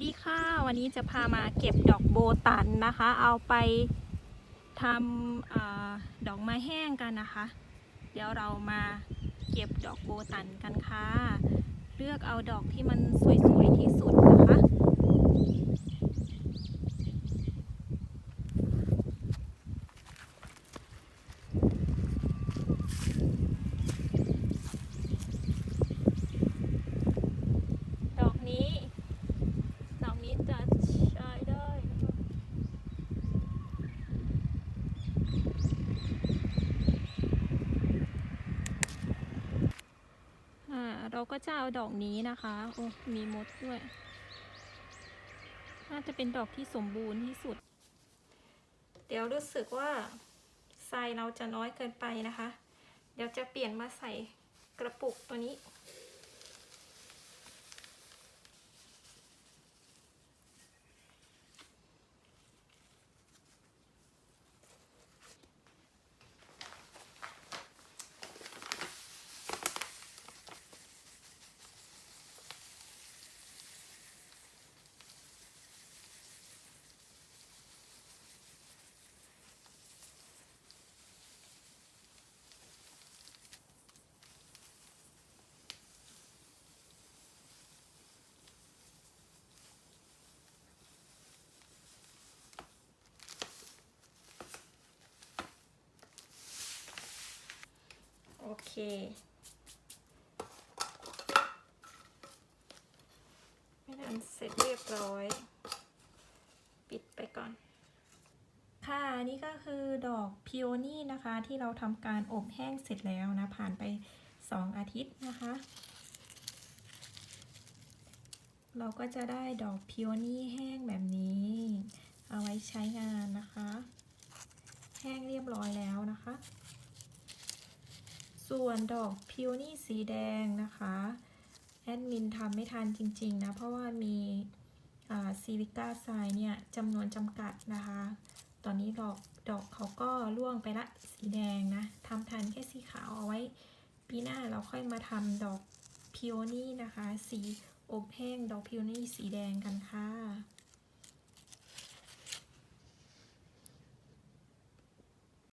ดีค่ะ วันนี้จะพามาเก็บดอกโบตันนะคะ เอาไปทำอดอกไม้แห้งกันนะคะ เดี๋ยวเรามาเก็บดอกโบตันกันค่ะ เลือกเอาดอกที่มันสวยๆที่สุดนะคะ ดอกนี้ ดอกนี้จะใช้ได้นะคะอ่า เราก็จะเอาดอกนี้นะคะ โอ้มีมดด้วย น่าจะเป็นดอกที่สมบูรณ์ที่สุด เดี๋ยวรู้สึกว่าไซเราจะน้อยเกินไปนะคะ เดี๋ยวจะเปลี่ยนมาใส่กระปุกตัวนี้ เค ไม่นานเสร็จเรียบร้อย ปิดไปก่อน ค่ะนี่ก็คือดอกพิโอนี่นะคะ ที่เราทำการอบแห้งเสร็จแล้วนะ ผ่านไป 2 อาทิตย์นะคะ เราก็จะได้ดอกพิโอนี่แห้งแบบนี้ เอาไว้ใช้งานนะคะ แห้งเรียบร้อยแล้วนะคะ ส่วนดอกพิโอนี่สีแดงนะคะ แอดมินทำไม่ทันจริงๆนะ เพราะว่ามีซิลิก้าไซเนี่ยจำนวนจำกัดนะคะ ตอนนี้ดอกดอกเขาก็ร่วงไปละสีแดงนะทำทันแค่สีขาวเอาไว้ ปีหน้าเราค่อยมาทำดอกพิโอนี่นะคะ สีอบแห้งดอกพิโอนี่สีแดงกันค่ะ